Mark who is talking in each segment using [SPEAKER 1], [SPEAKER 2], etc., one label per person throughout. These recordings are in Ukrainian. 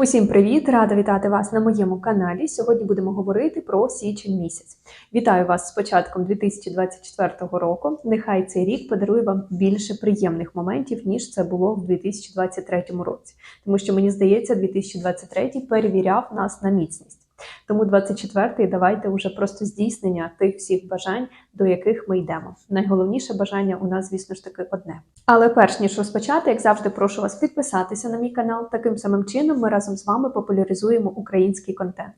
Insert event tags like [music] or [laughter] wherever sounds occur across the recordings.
[SPEAKER 1] Усім привіт! Рада вітати вас на моєму каналі. Сьогодні будемо говорити про січень місяць. Вітаю вас з початком 2024 року. Нехай цей рік подарує вам більше приємних моментів, ніж це було в 2023 році. Тому що мені здається, 2023 перевіряв нас на міцність. Тому 24-й давайте вже просто здійснення тих всіх бажань, до яких ми йдемо. Найголовніше бажання у нас, звісно ж таки, одне. Але перш ніж розпочати, як завжди, прошу вас підписатися на мій канал. Таким самим чином ми разом з вами популяризуємо український контент.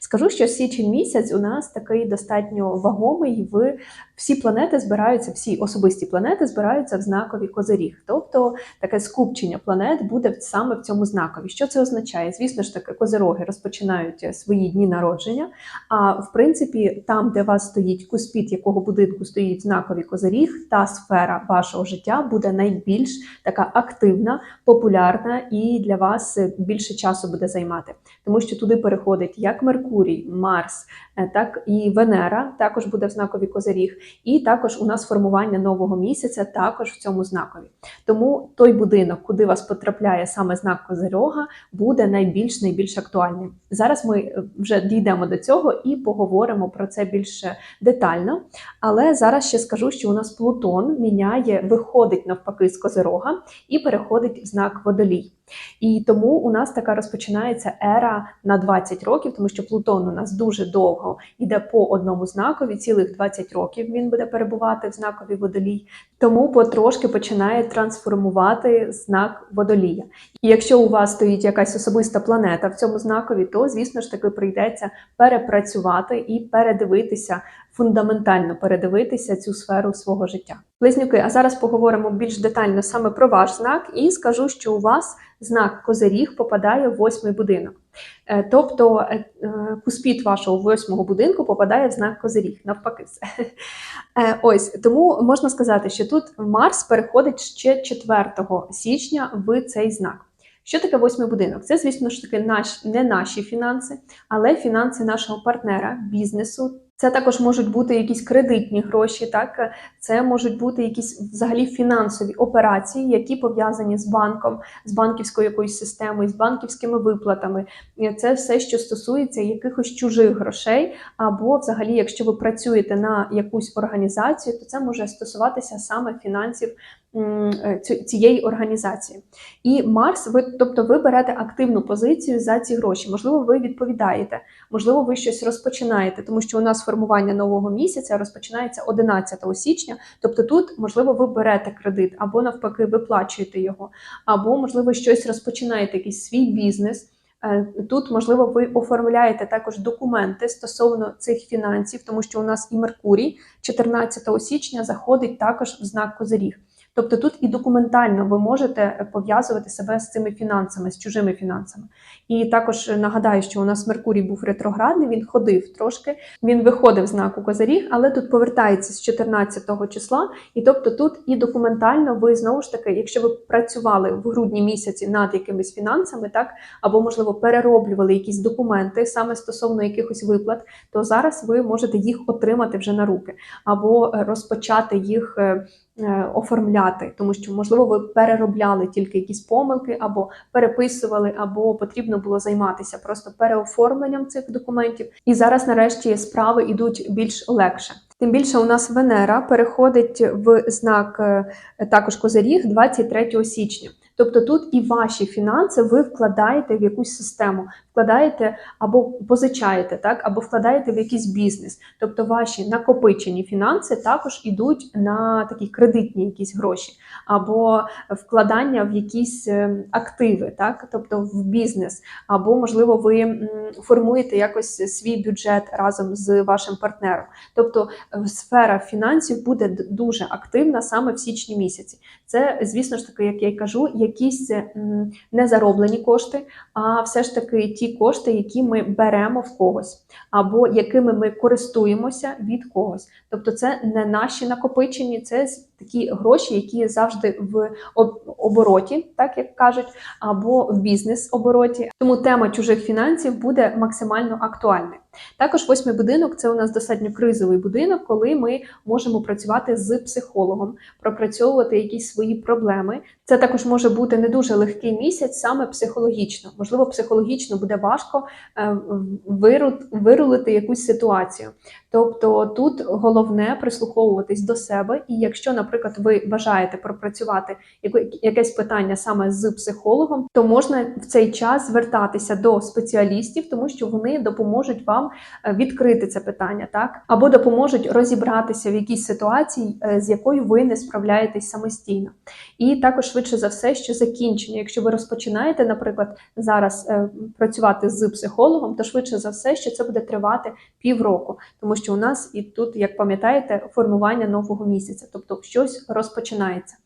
[SPEAKER 1] Скажу, що січень місяць у нас такий достатньо вагомий. В всі планети збираються, всі особисті планети збираються в знакові козиріг. Тобто таке скупчення планет буде саме в цьому знакові. Що це означає? Звісно ж таки, козироги розпочинають свої дні народження. А в принципі, там, де вас стоїть куспіт, якого будинку стоїть знаковий козиріг, та сфера вашого життя буде найбільш така активна, популярна і для вас більше часу буде займати, тому що туди переходить як Меркурій, Марс, е, так і Венера, також буде в знакові козиріг, і також у нас формування нового місяця також в цьому знакові. Тому той будинок, куди вас потрапляє саме знак Козирога, буде найбільш найбільш актуальним. Зараз ми е, вже дійдемо до цього і поговоримо про це більш детально. Але зараз ще скажу, що у нас Плутон міняє, виходить навпаки з Козирога і переходить в знак Водолій. І тому у нас така розпочинається ера на 20 років, тому що Плутон у нас дуже довго йде по одному знакові, цілих 20 років він буде перебувати в знакові водолій, тому потрошки починає трансформувати знак водолія. І якщо у вас стоїть якась особиста планета в цьому знакові, то звісно ж таки прийдеться перепрацювати і передивитися. Фундаментально передивитися цю сферу свого життя. Близнюки, а зараз поговоримо більш детально саме про ваш знак, і скажу, що у вас знак Козиріг попадає в восьмий будинок. Е, Тобто е, е, куспіт вашого восьмого будинку попадає в знак Козиріг, навпаки. [laughs] Е, Ось тому можна сказати, що тут Марс переходить ще 4 січня в цей знак. Що таке восьмий будинок? Це, звісно ж таки, наш, не наші фінанси, але фінанси нашого партнера, бізнесу. Це також можуть бути якісь кредитні гроші, так це можуть бути якісь взагалі фінансові операції, які пов'язані з банком, з банківською якоюсь системою, з банківськими виплатами. Це все, що стосується якихось чужих грошей, або взагалі, якщо ви працюєте на якусь організацію, то це може стосуватися саме фінансів цієї організації. І Марс, ви, тобто, ви берете активну позицію за ці гроші. Можливо, ви відповідаєте, можливо, ви щось розпочинаєте, тому що у нас формування нового місяця розпочинається 11 січня. Тобто, тут можливо ви берете кредит, або навпаки, виплачуєте його, або можливо щось розпочинаєте, якийсь свій бізнес. Е, Тут, можливо, ви оформляєте також документи стосовно цих фінансів, тому що у нас і Меркурій 14 січня заходить також в знак Козиріг. Тобто тут і документально ви можете пов'язувати себе з цими фінансами, з чужими фінансами. І також нагадаю, що у нас Меркурій був ретроградний, він ходив трошки, він виходив з знаку Козиріг, але тут повертається з 14 числа. І тобто тут і документально ви знову ж таки, якщо ви працювали в грудні місяці над якимись фінансами, так або можливо перероблювали якісь документи саме стосовно якихось виплат, то зараз ви можете їх отримати вже на руки, або е, розпочати їх. Е, Оформляти, тому що можливо ви переробляли тільки якісь помилки, або переписували, або потрібно було займатися просто переоформленням цих документів. І зараз, нарешті, справи йдуть більш легше. Тим більше у нас Венера переходить в знак е, також Козиріг 23 січня. Тобто тут і ваші фінанси ви вкладаєте в якусь систему, вкладаєте або позичаєте, так, або вкладаєте в якийсь бізнес. Тобто ваші накопичені фінанси також ідуть на такі кредитні якісь гроші, або вкладання в якісь е, активи, так, тобто в бізнес, або, можливо, ви формуєте якось свій бюджет разом з вашим партнером. Тобто е, сфера фінансів буде дуже активна саме в січні місяці. Це, звісно ж таки, як я й кажу, якісь не зароблені кошти, а все ж таки ті кошти, які ми беремо в когось, або якими ми користуємося від когось. Тобто, це не наші накопичені, це такі гроші, які завжди в обороті, так як кажуть, або в бізнес-обороті. Тому тема чужих фінансів буде максимально актуальною. Також восьмий будинок це у нас достатньо кризовий будинок, коли ми можемо працювати з психологом, пропрацьовувати якісь свої проблеми. Це також може бути не дуже легкий місяць, саме психологічно. Можливо, психологічно буде важко е, вирулити якусь ситуацію. Тобто тут головне прислуховуватись до себе, і якщо, наприклад, ви бажаєте пропрацювати якесь питання саме з психологом, то можна в цей час звертатися до спеціалістів, тому що вони допоможуть вам е, відкрити це питання, так? Або допоможуть розібратися в якійсь ситуації, е, з якою ви не справляєтесь самостійно. І також швидше за все, що закінчення, якщо ви розпочинаєте, наприклад, зараз е, працювати з психологом, то швидше за все, що це буде тривати півроку, тому що у нас і тут, як пам'ятаєте, формування нового місяця, тобто щось розпочинається.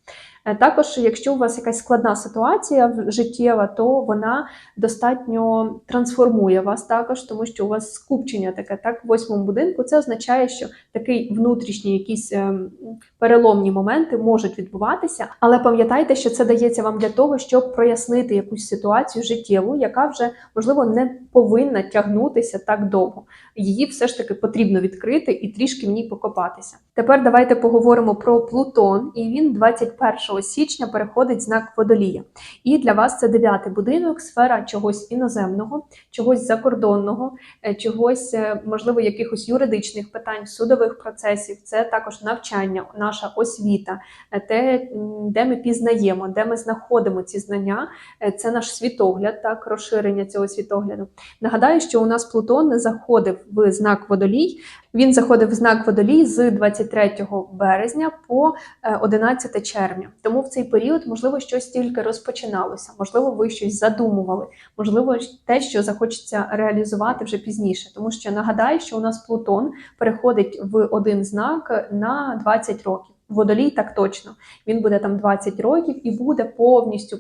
[SPEAKER 1] Е, Також, якщо у вас якась складна ситуація життєва, то вона достатньо трансформує вас також, тому що у вас скупчення таке, так, в восьмому будинку. Це означає, що такий внутрішній якісь ем, переломні моменти можуть відбуватися, але пам'ятайте, що це дається вам для того, щоб прояснити якусь ситуацію життєву, яка вже можливо не повинна тягнутися так довго. Її все ж таки потрібно відкрити і трішки в ній покопатися. Тепер давайте поговоримо про Плутон, і він 21 січня переходить знак водолія. І для вас це дев'ятий будинок, сфера чогось іноземного, чогось закордонного, е, чогось, е, можливо, якихось юридичних питань, судових процесів. Це також навчання, наша освіта, е, те, де ми пізнаємо, де ми знаходимо ці знання. Це наш світогляд, так, розширення цього світогляду. Нагадаю, що у нас Плутон заходив в знак водолій. Він заходив в знак водолій з 23 березня по е, 11 червня. Тому в цей період, можливо, щось тільки розпочиналося, можливо, ви щось задумували, можливо, те, що захочеться реалізувати вже пізніше. Тому що нагадаю, що у нас Плутон переходить в один знак на 20 років. Водолій так точно. Він буде там 20 років і буде повністю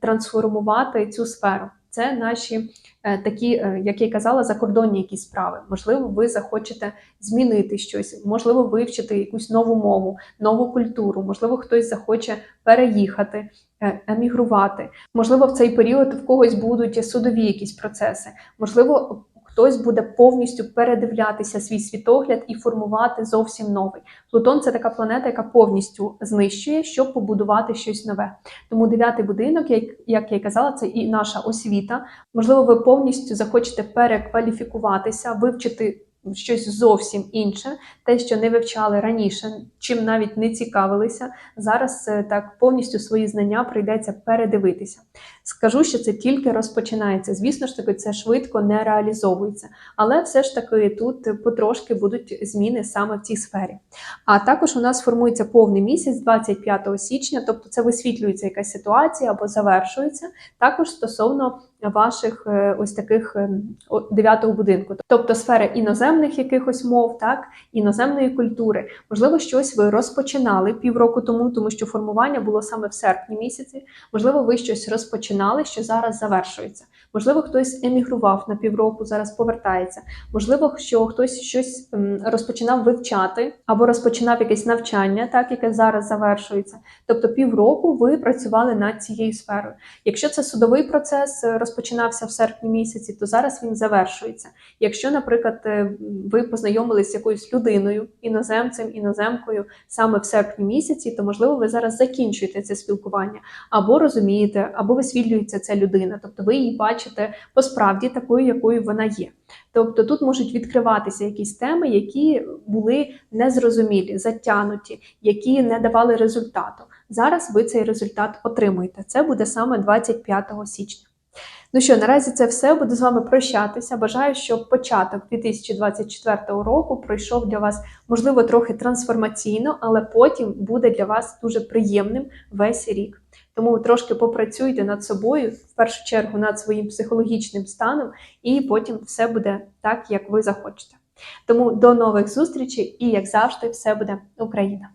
[SPEAKER 1] трансформувати цю сферу. Це наші е, такі, е, як я казала, закордонні якісь справи. Можливо, ви захочете змінити щось, можливо, вивчити якусь нову мову, нову культуру, можливо, хтось захоче переїхати, е, емігрувати. Можливо, в цей період в когось будуть судові якісь процеси. Можливо, хтось буде повністю передивлятися свій світогляд і формувати зовсім новий. Плутон це така планета, яка повністю знищує, щоб побудувати щось нове. Тому дев'ятий будинок, як, я й казала, це і наша освіта. Можливо, ви повністю захочете перекваліфікуватися, вивчити щось зовсім інше, те, що не вивчали раніше, чим навіть не цікавилися. Зараз е, так повністю свої знання прийдеться передивитися. Скажу, що це тільки розпочинається. Звісно ж таки, це швидко не реалізовується, але все ж таки тут потрошки будуть зміни саме в цій сфері. А також у нас формується повний місяць 25 січня, тобто це висвітлюється якась ситуація або завершується. Також стосовно ваших е, ось таких ем, дев'ятого будинку, тобто сфери іноземних якихось мов, так іноземної культури. Можливо, щось ви розпочинали півроку тому, тому що формування було саме в серпні місяці. Можливо, ви щось розпочинали, що зараз завершується. Можливо, хтось емігрував на півроку, зараз повертається. Можливо, що хтось щось розпочинав вивчати або розпочинав якесь навчання, так яке зараз завершується. Тобто, півроку ви працювали над цією сферою. Якщо це судовий процес е, розпочинався в серпні місяці, то зараз він завершується. Якщо, наприклад, е, ви познайомились з якоюсь людиною, іноземцем, іноземкою саме в серпні місяці, то можливо ви зараз закінчуєте це спілкування, або розумієте, або висвітлюється ця людина, тобто ви її бачите по справді такою, якою вона є. Тобто тут можуть відкриватися якісь теми, які були незрозумілі, затягнуті, які не давали результату. Зараз ви цей результат отримуєте. Це буде саме 25 січня. Ну що, наразі це все. Буду з вами прощатися. Бажаю, щоб початок 2024 року пройшов для вас, можливо, трохи трансформаційно, але потім буде для вас дуже приємним весь рік. Тому трошки попрацюйте над собою, в першу чергу над своїм психологічним станом, і потім все буде так, як ви захочете. Тому до нових зустрічей і, як завжди, все буде Україна!